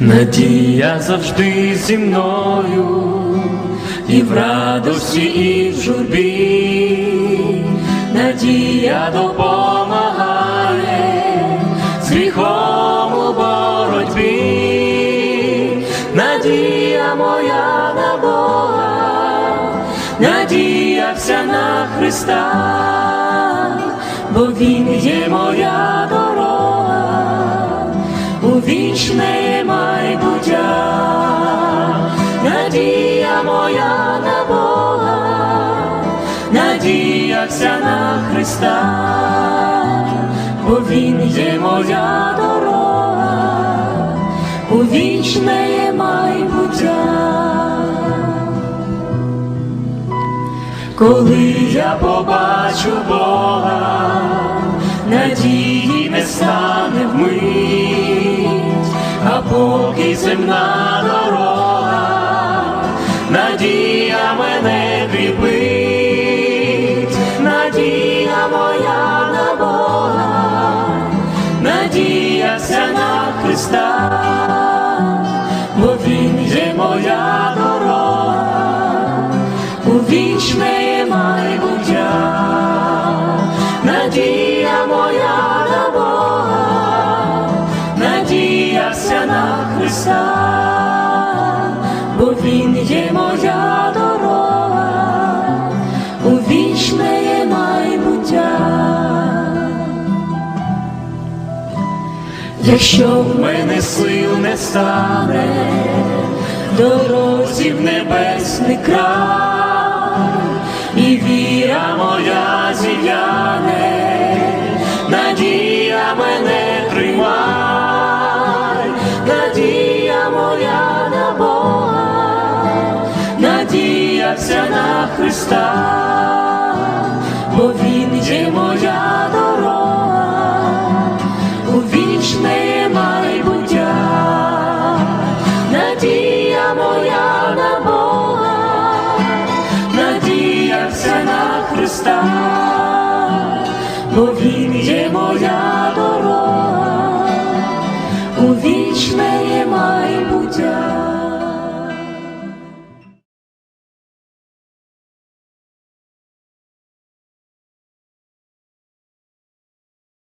Надія завжди зі мною, і в радості, і в журбі, надія допомагає з гріхом у боротьбі, надія моя на Бога, надія вся на Христа, бо Він є моя дорога вічне майбуття, надія моя на Бога, надія вся на Христа, бо Він є моя дорога, у вічне майбуття. Коли я побачу Бога, надії не стане поки земна дорога, надія мене кріпить, надія моя на Бога, надія вся на Христа, бо Він є моя дорога. У вічне майбуття, Христа, бо Він є моя дорога, у вічне майбуття. Якщо в мене сил не стане, дорозі в небесний край, і віра моя зів'яне, надія мене тримай, надіявся на Христа, бо Він є моя дорога, у вічне майбуття, надія моя на Бога, надіявся на Христа, бо Він є моя.